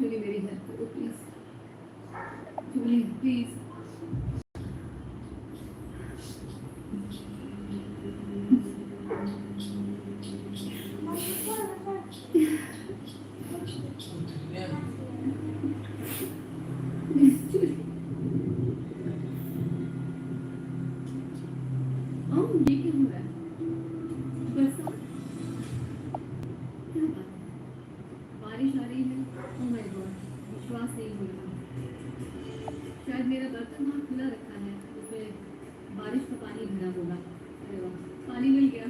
जूली मेरी हेल्प करो please Julie please मेरा बर्तन वहाँ खुला रखा है, उसमें बारिश का पानी भरा होगा अरे वाह, पानी मिल गया।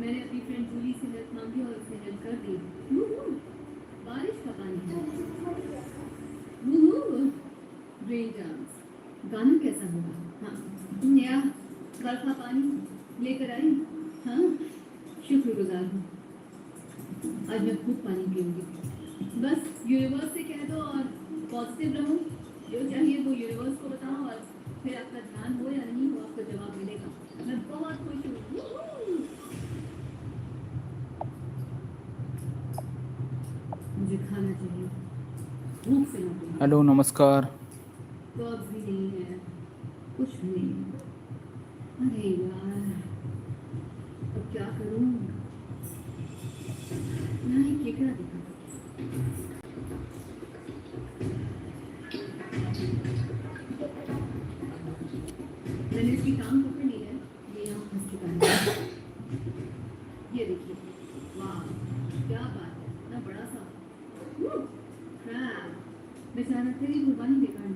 मैंने अपनी फ्रेंड जूली से हेल्प मांगी और उसने हेल्प कर दी। बारिश का पानी गाना कैसा होगा? हाँ या बर्फा पानी लेकर आई। हाँ शुक्रगुजार हूँ। आज मैं खूब पानी पीऊँगी। बस यूनिवर्स से कह दो और पॉजिटिव रहो। जो चाहिए वो यूनिवर्स को बताओ और फिर आपका ध्यान हो या नहीं हो आपको जवाब मिलेगा। मैं बहुत खुश हूँ! मुझे खाना चाहिए। भूख से हॅलो नमस्कार। भी बेचारा तेरी దిగండి बेकार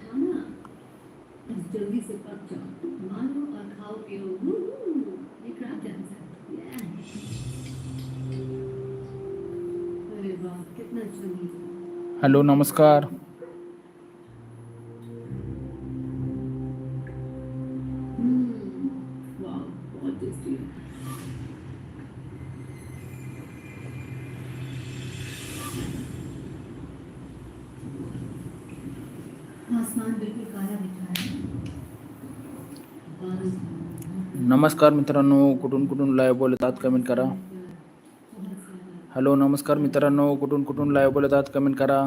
खाना जल्दी से पक जाओ मारो और खाओ पियो. ये क्रैब डांस है? अरे वाह कितना जल्दी हेलो नमस्कार। आसमान बिल्कुल काला नमस्कार मित्रांनो कुठून कुठून लाईव्ह बोलत आहात कमेंट करा. हॅलो नमस्कार मित्रांनो कुठून कुठून लाईव्ह बोलत आहात कमेंट करा.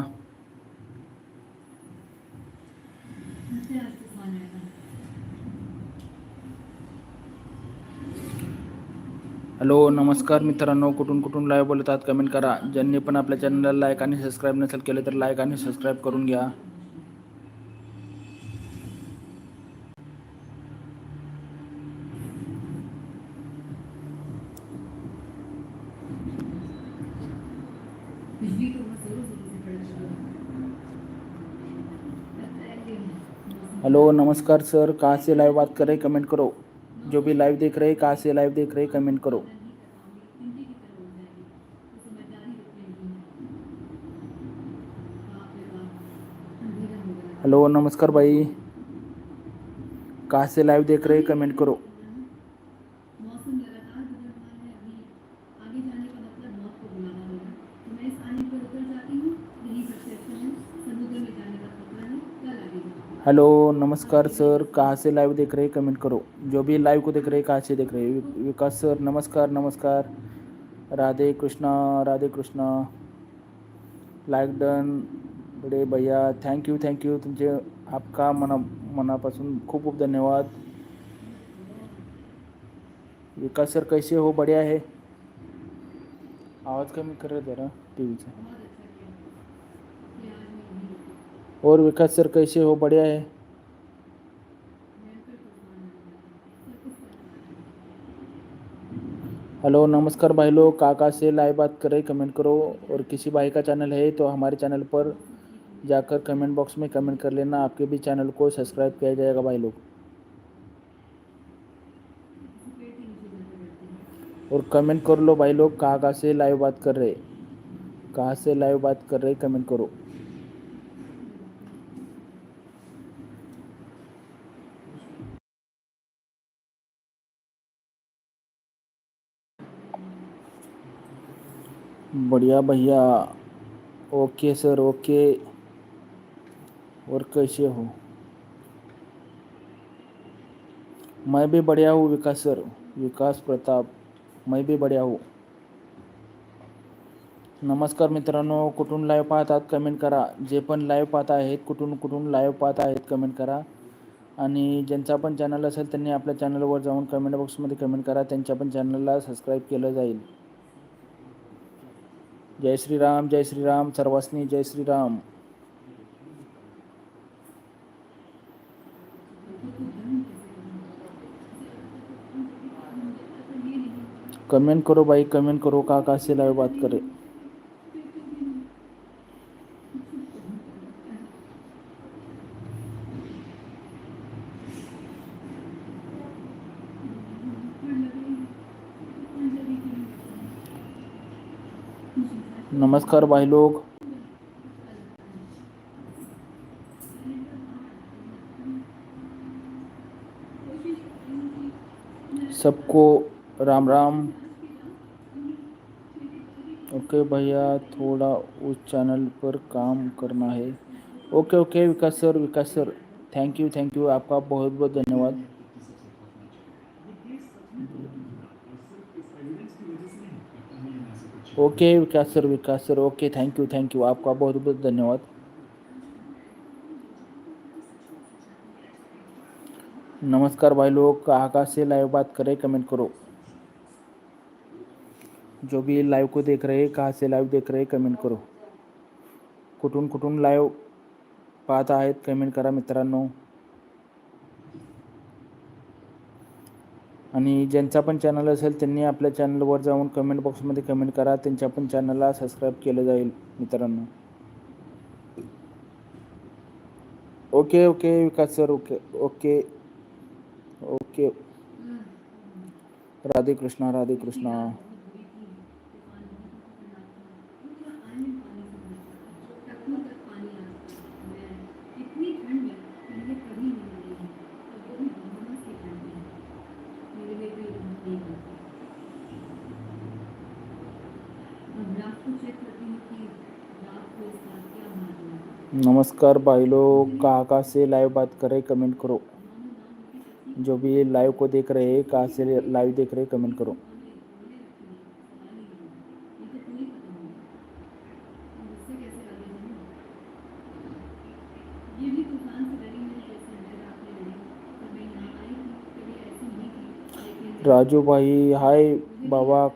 हॅलो नमस्कार मित्रांनो कुठून कुठून लाईव्ह बोलत आहात कमेंट करा. ज्यांनी पण आपल्या चॅनलला लाईक आणि सबस्क्राईब नसेल केले तर लाईक आणि सबस्क्राईब करून घ्या. हेलो, नमस्कार सर। कहाँ से लाइव बात कर रहे कमेंट करो। जो भी लाइव देख रहे कहाँ से लाइव देख रहे कमेंट करो। हेलो, नमस्कार भाई। कहाँ से लाइव देख रहे कमेंट करो। हेलो नमस्कार सर. कहाँ से लाइव देख रहे? हैं कमेंट करो. जो भी लाइव को देख रहे हैं कहाँ से देख रहे? विकास सर नमस्कार नमस्कार. राधे कृष्णा राधे कृष्णा. लाईक डन बडे भैया थँक्यू थँक्यू तुमचे आपका मना मनापासून खूप खूप धन्यवाद. विकास सर कैसे हो? बढ़िया आहे. आवाज़ कमी कर जरा टी व्हीचा और विकास सर कैसे हो, बढ़िया है। हेलो, नमस्कार भाई लोग, काका से लाइव बात कर रहे कमेंट करो। और किसी भाई का चैनल है तो हमारे चैनल पर जाकर कमेंट बॉक्स में कमेंट कर लेना। आपके भी चैनल को सब्सक्राइब किया जाएगा भाई लोग। और कमेंट कर लो भाई लोग कहाँ कहाँ से लाइव बात कर रहे। कहाँ से लाइव बात कर रहे, कमेंट करो। बढ़िया भैया। Okay sir okay. और कैसे हो? मैं भी बढ़िया हूँ विकास सर। विकास प्रताप मैं भी बढ़िया हूँ। नमस्कार मित्रांनो कुठून लाईव्ह पाहतात कमेंट करा. जे पण लाईव्ह पाहत आहेत कुठून कुठून लाईव्ह पाहत आहेत कमेंट करा. आणि ज्यांचा पण चॅनल असेल त्यांनी आपल्या चॅनलवर जाऊन कमेंट बॉक्समध्ये कमेंट करा. त्यांच्या पण चॅनलला सबस्क्राईब केलं जाईल. जय श्री राम, जय श्री राम सर्वस्नी जय श्री राम। कमेंट करो भाई, कमेंट करो, काका से लाइव बात करे। नमस्कार भाई लोग। सबको राम राम। ओके भैया, थोड़ा उस चैनल पर काम करना है। Okay okay, Vikas sir Vikas sir thank you thank you आपका बहुत बहुत धन्यवाद। Okay Vikas sir Vikas sir okay thank you thank you आपका बहुत बहुत धन्यवाद। नमस्कार भाई लोग कहाँ से लाइव बात करें कमेंट करो। जो भी लाइव को देख रहे हैं, कहाँ से लाइव देख रहे हैं कमेंट करो। कुठून कुठून लाईव्ह पाहत आहेत कमेंट करा मित्रांनो। आणि ज्यांचा पण चॅनल असेल त्यांनी आपल्या चॅनलवर जाऊन कमेंट बॉक्समध्ये कमेंट करा. त्यांच्या पण चॅनलला सबस्क्राईब केलं जाईल मित्रांनो. Okay okay Vikas sir okay okay okay Radhe Krishna Radhe Krishna इतनी ठंड में मैंने कभी नहीं ली और वो भी बहुत सी ठंड में मेरे लिए भी बहुत नहीं होती अब रात को चेक करती हूँ कि रात को इस बात क्या हाल हुआ नमस्कार भाई लोग कहाँ कहाँ से लाइव बात कर रहे हैं कमेंट करो। जो भी ये लाइव को देख रहे हैं कहाँ से लाइव देख रहे हैं कमेंट करो। ये तो पूरी खत्म हो अब इससे कैसे आगे बढ़ूं? ये भी तूफान से डरी है जैसे मैं रात में डरी जब मैं यहाँ आई थी कभी ऐसी नहीं थी लेकिन राजू भाई हाय बाबा।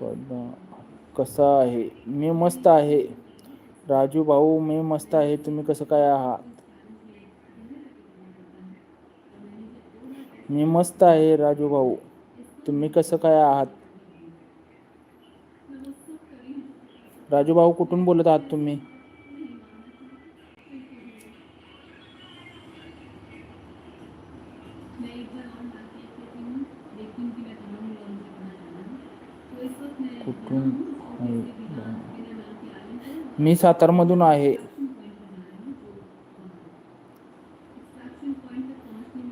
कदा- कसा आहे? मी मस्त आहे. राजू भाऊ मी मस्त आहे. तुम्ही कसं काय आहात? मी मस्त आहे राजू भाऊ. तुम्ही कसं काय आहात? राजू भाऊ कुठून बोलत आहात तुम्ही मैं एक बार और बात चेक करती हूँ देखती हूँ कि मैं कहाँ हूँ और मुझे कहाँ जाना है तो इस वक्त मैं कुठून जहाँ हूँ आहे? बिना नाम के आयरन को मी सातारमधून आहे.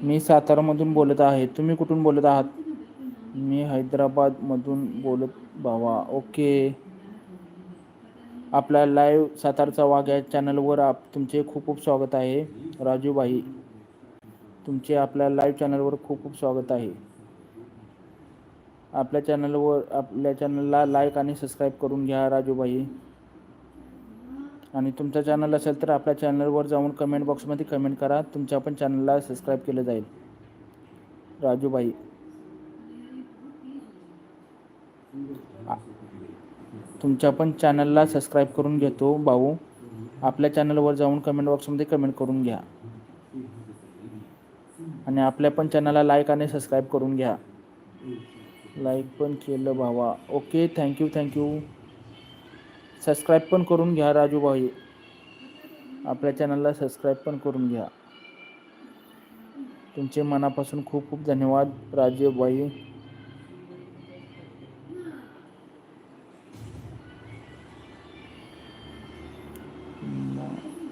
मी सातारामधून बोलत आहे. तुम्ही कुठून बोलत आहात? मी हैदराबादमधून बोलत भावा. ओके. आपल्या लाईव्ह सातारचा वाघ या चॅनलवर आप तुमचे खूप खूप स्वागत आहे. राजूभाई तुमचे आपल्या लाईव्ह चॅनलवर खूप खूप स्वागत आहे. आपल्या चॅनलवर आपल्या चॅनलला लाईक आणि सबस्क्राईब करून घ्या राजूभाई. आणि तुमचं चॅनल असेल तर आपल्या चॅनलवर जाऊन कमेंट बॉक्समध्ये कमेंट करा. तुमच्या पण चॅनलला सबस्क्राईब केलं जाईल. राजूबाई. तुमच्या पण चॅनलला सबस्क्राईब करून घेतो भाऊ. आपल्या चॅनलवर जाऊन कमेंट बॉक्समध्ये कमेंट करून घ्या. आणि आपल्या पण चॅनलला लाईक आणि सबस्क्राईब करून घ्या. लाईक पण केलं भावा. ओके थँक्यू थँक्यू सबस्क्राईब पण करून घ्या राजू भाई आपल्या चॅनलला सबस्क्राईब पण करून घ्या. तुमचे मनापासून खूप खूप धन्यवाद राजू भाई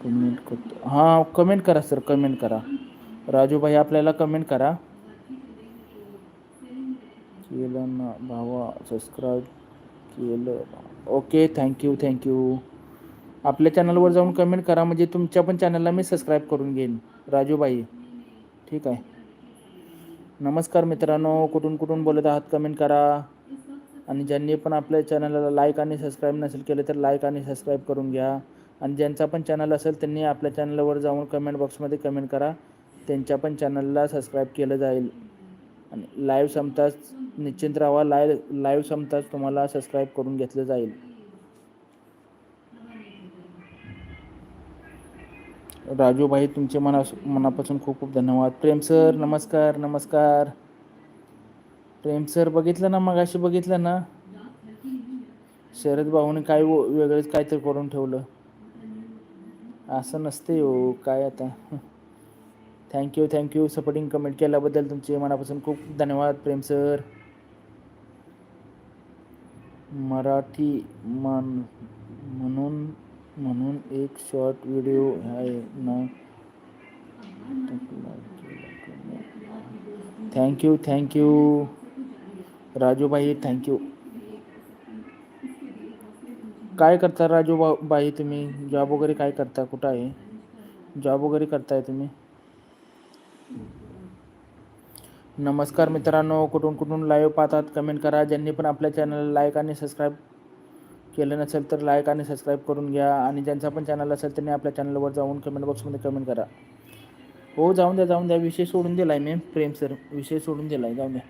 कमेंट करतो. हां कमेंट करा सर कमेंट करा. राजू भाई आपल्याला कमेंट करा. केलं ना भावा सबस्क्राईब केलं. ओके थँक्यू थँक्यू आपल्या चॅनलवर जाऊन कमेंट करा म्हणजे तुमच्या पण चॅनलला मी सबस्क्राईब करून घेईन. राजूबाई ठीक आहे. नमस्कार मित्रांनो कुठून कुठून बोलत आहात कमेंट करा. आणि ज्यांनी पण आपल्या चॅनलला लाईक आणि सबस्क्राईब नसेल केलं तर लाईक आणि सबस्क्राईब करून घ्या. आणि ज्यांचा पण चॅनल असेल त्यांनी आपल्या चॅनलवर जाऊन कमेंट बॉक्समध्ये कमेंट करा. त्यांच्या पण चॅनलला सबस्क्राईब केलं जाईल. आणि लाईव्ह संपताच निश्चिंत राहा. लाईव्ह लाईव्ह संपताच तुम्हाला सबस्क्राईब करून घेतलं जाईल. राजूभाई तुमचे मना मनापासून खूप खूप धन्यवाद. प्रेम सर नमस्कार नमस्कार. प्रेम सर बघितलं ना मग अशी बघितलं ना? शरद भाऊने काय व- वेगळंच काहीतरी करून ठेवलं. असं नसते हो काय आता? थँक्यू थँक्यू सपोर्टिंग कमेंट केल्याबद्दल तुमचे मनापासून खूप धन्यवाद, प्रेम सर. मराठी मान, म्हणून म्हणून एक शॉर्ट व्हिडिओ आहे ना. Thank you thank thank you thank you Rajubhai thank you काय करता राजू बाई तुम्ही? जॉब वगैरे काय करता? कुठं आहे? जॉब वगैरे करताय तुम्ही? नमस्कार मित्रांनो कुठून कुठून लाईव्ह पाहतात कमेंट करा. ज्यांनी पण आपल्या चॅनलला लाईक आणि सबस्क्राईब केलं नसेल तर लाईक आणि सबस्क्राईब करून घ्या. आणि ज्यांचा पण चॅनल असेल त्यांनी आपल्या चॅनलवर जाऊन कमेंट बॉक्समध्ये कमेंट करा. हो जाऊन द्या जाऊन द्या. विषय सोडून दिला आहे मी प्रेम सर विषय सोडून दिला आहे जाऊन द्या.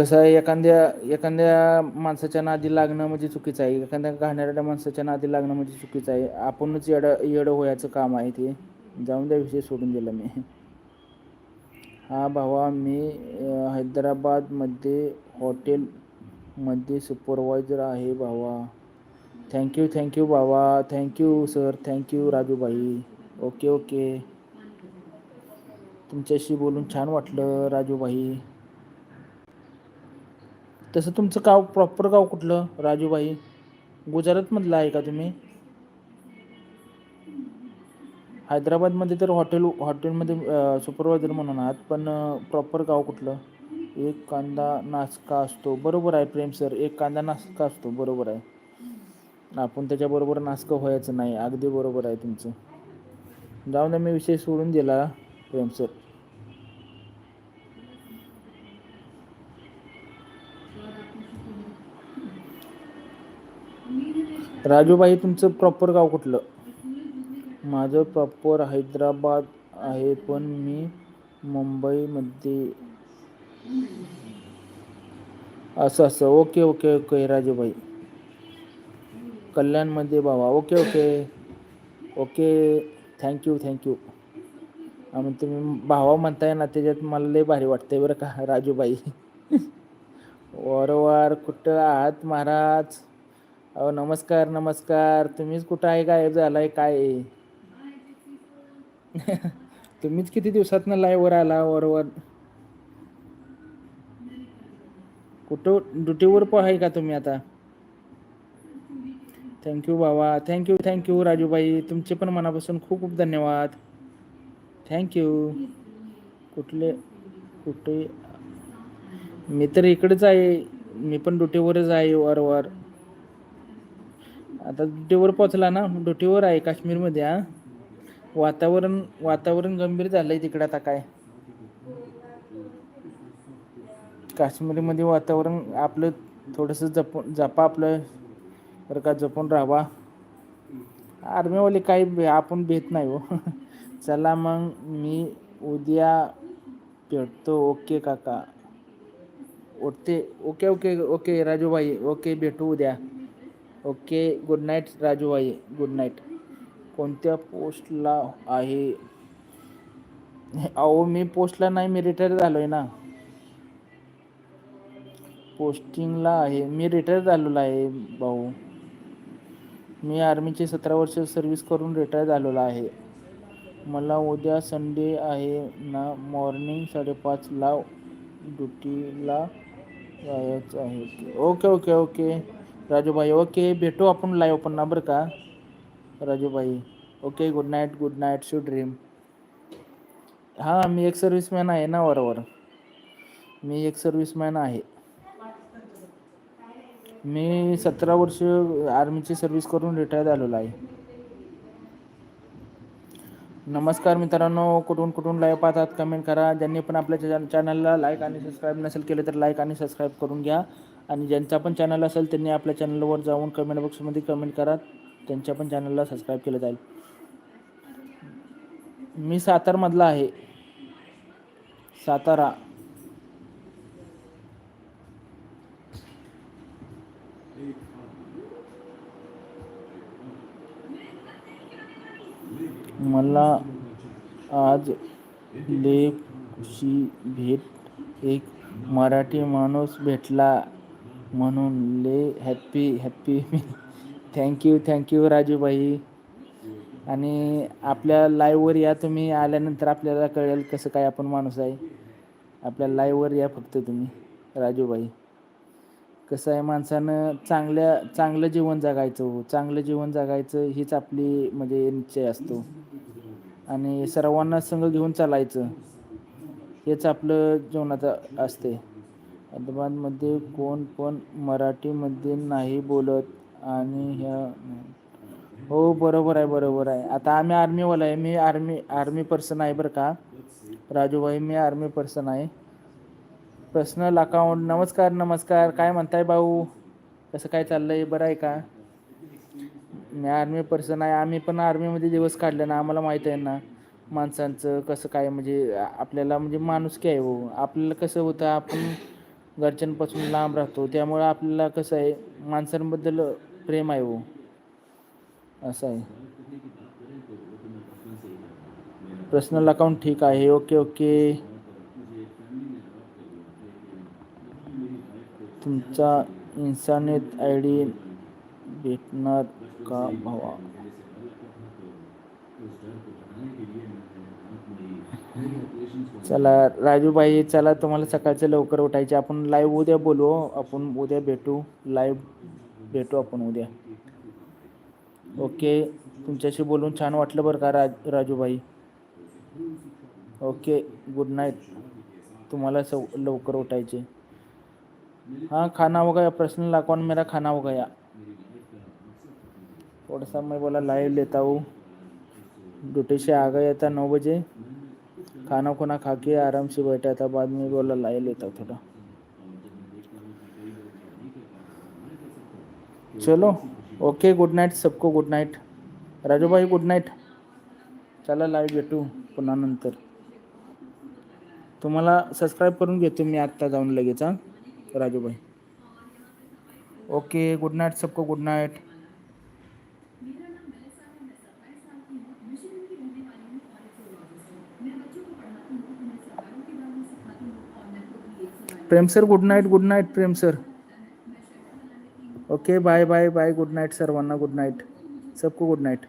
कसं आहे एखाद्या एखाद्या माणसाच्या नादी लागणं म्हणजे चुकीचं आहे. एखाद्या घाणेरड्या माणसाच्या नादी लागणं म्हणजे चुकीचं आहे. आपणच येडं येडं होयाचं काम आहे ते. जाऊन द्या विषय सोडून दिला मी. हा भावा मी हैदराबादमध्ये हॉटेलमध्ये सुपरवायझर आहे भावा. थँक्यू थँक्यू भावा. Thank you sir thank you Rajubhai. Okay okay तुमच्याशी बोलून छान वाटलं राजूबाई. तसं तुमचं गाव प्रॉपर गाव कुठलं? राजूबाई गुजरातमधलं आहे का तुम्ही? हैदराबादमध्ये तर हॉटेल हॉटेलमध्ये सुपरवायझर म्हणून आहात पण प्रॉपर गाव कुठलं? एक कांदा नाचका असतो. बरोबर आहे प्रेम सर एक कांदा नाचका असतो. बरोबर आहे. आपण त्याच्याबरोबर नाचकं व्हायचं नाही. अगदी बरोबर आहे तुमचं. जाऊन द्या मी विषय सोडून दिला प्रेम सर. राजूबाई तुमचं प्रॉपर गाव कुठलं? माझं प्रॉपर हैदराबाद आहे पण मी मुंबईमध्ये असं असं. Okay okay okay Rajubhai. कल्याणमध्ये बाबा. Okay okay. Okay. Thank you thank you आणि तुम्ही भावा म्हणताय ना त्याच्यात मला लय भारी वाटतंय बरं का राजूबाई. वरवार कुठं आहात महाराज? अहो नमस्कार नमस्कार. तुम्हीच कुठं आहे? गायब झालाय. काय आहे? तुम्हीच किती दिवसातनं लाईव्हवर आला? वरवर कुठं? ड्युटीवर पण आहे का तुम्ही आता? थँक्यू बाबा थँक्यू थँक्यू राजूबाई. तुमचे पण मनापासून खूप खूप धन्यवाद. थँक्यू कुठले? कुठे? मी तर इकडेच आहे. मी पण ड्युटीवरच आहे वरवर आता ड्युटीवर पोचला ना ड्युटीवर आहे काश्मीरमध्ये हा. वातावरण वातावरण गंभीर झालंय तिकडे आता काय. काश्मीरमध्ये वातावरण आपलं थोडंसं जपून जपा आपलं बरं का जपून राहावा. आर्मीवाले काही भे- आपण भेट नाही हो. चला मग मी उद्या भेटतो. ओके काका. उठते okay okay okay Rajubhai okay भेटू उद्या. Okay good night Rajubhai good night कोणत्या पोस्टला आहे? अहो मी पोस्टला नाही मी रिटायर झालो आहे ना. पोस्टिंगला आहे. मी रिटायर झालेलो आहे भाऊ. मी आर्मीचे सतरा वर्ष सर्व्हिस करून रिटायर झालेलो आहे. मला उद्या संडे आहे ना मॉर्निंग साडेपाचला ड्युटीला जायचं आहे. Okay okay okay. Rajubhai okay भेटू आपण लाईव्ह पण बरं का? Rajubhai okay good night good night sweet dream हां मी एक सर्व्हिसमॅन आहे ना बरोबर मी एक सर्व्हिसमॅन आहे. मी सतरा वर्ष आर्मीची सर्व्हिस करून रिटायर झालेलो आहे. नमस्कार मित्रांनो कुठून कुठून लाईव्ह पाहतात कमेंट करा. ज्यांनी पण आपल्या चॅन चॅनलला लाईक आणि सबस्क्राईब नसेल केले तर लाईक आणि सबस्क्राईब करून घ्या. आणि ज्यांचा पण चॅनल असेल त्यांनी आपल्या चॅनलवर जाऊन कमेंट बॉक्समध्ये कमेंट करा. त्यांच्या पण चॅनलला सबस्क्राईब केलं जाईल. मी सातारमधला आहे. सातारा. मला आज लेपशी भेट एक मराठी माणूस भेटला. म्हणून ले happy happy me. Thank you thank you Rajubhai. आणि आपल्या लाईव्हवर या तुम्ही आल्यानंतर आपल्याला कळेल कसं काय आपण माणूस आहे. आपल्या लाईव्हवर या फक्त तुम्ही राजूबाई. कसं आहे माणसानं चांगल्या चांगलं जीवन जगायचं हो. चांगलं जीवन जगायचं हीच आपली म्हणजे निश्चय असतो. आणि सर्वांना संघ घेऊन चालायचं हेच आपलं जीवनाचं असते हैदराबादमध्ये कोण पण मराठीमध्ये नाही बोलत आणि ह्या हो बरोबर आहे बरोबर आहे. आता आम्ही आर्मीवाला आहे. मी आर्मी आर्मी पर्सन आहे बरं का. राजूभाई मी आर्मी पर्सन आहे. पर्सनल अकाउंट नमस्कार नमस्कार. काय म्हणताय भाऊ? कसं काय चाललं आहे बरं आहे का? मी आर्मी पर्सन आहे. आम्ही पण आर्मीमध्ये दिवस काढले ना. आम्हाला माहीत आहे ना माणसांचं कसं काय म्हणजे आपल्याला म्हणजे माणुसकी आहे हो. आपल्याला कसं होतं? आपण घरच्यांपासून लांब राहतो. त्यामुळं आपल्याला कसं आहे माणसांबद्दल प्रेम आहे हो. असं आहे. पर्सनल अकाउंट ठीक आहे. Okay okay. तुमचा इन्सानेत आय डी भेटणार का भावा? चला राजूबाई चला तुम्हाला सकाळचं लवकर उठायचे. आपण लाईव्ह उद्या बोलू आपण उद्या भेटू. लाईव्ह भेटू आपण उद्या. ओके तुमच्याशी बोलून छान वाटलं बरं का Raj Rajubhai? Okay good night तुम्हाला सव लवकर उठायचे. हां खाना वगैरे प्रश्न पर्सनल मेरा खाना हो थोडासा थोड़ा सा मैं बोला लाइव लेता हूँ. ड्यूटी से आ गया था नौ बजे. खाना खुना खा के आराम से बैठा था बाद में बोला ला लेता हूँ थोड़ा। चलो ओके गुड नाईट सबको good night Rajubhai good night चला लाईव्ह भेटू पुन्हा नंतर। तुम्हाला सबस्क्राईब करून घेतो मी आत्ता जाऊन लगेच हां? राजूबाई ओके गुड नाईट सबको good night Prem sir good night good night Prem sir. Okay bye bye bye good night सर्वांना गुड नाईट सबको गुड नाईट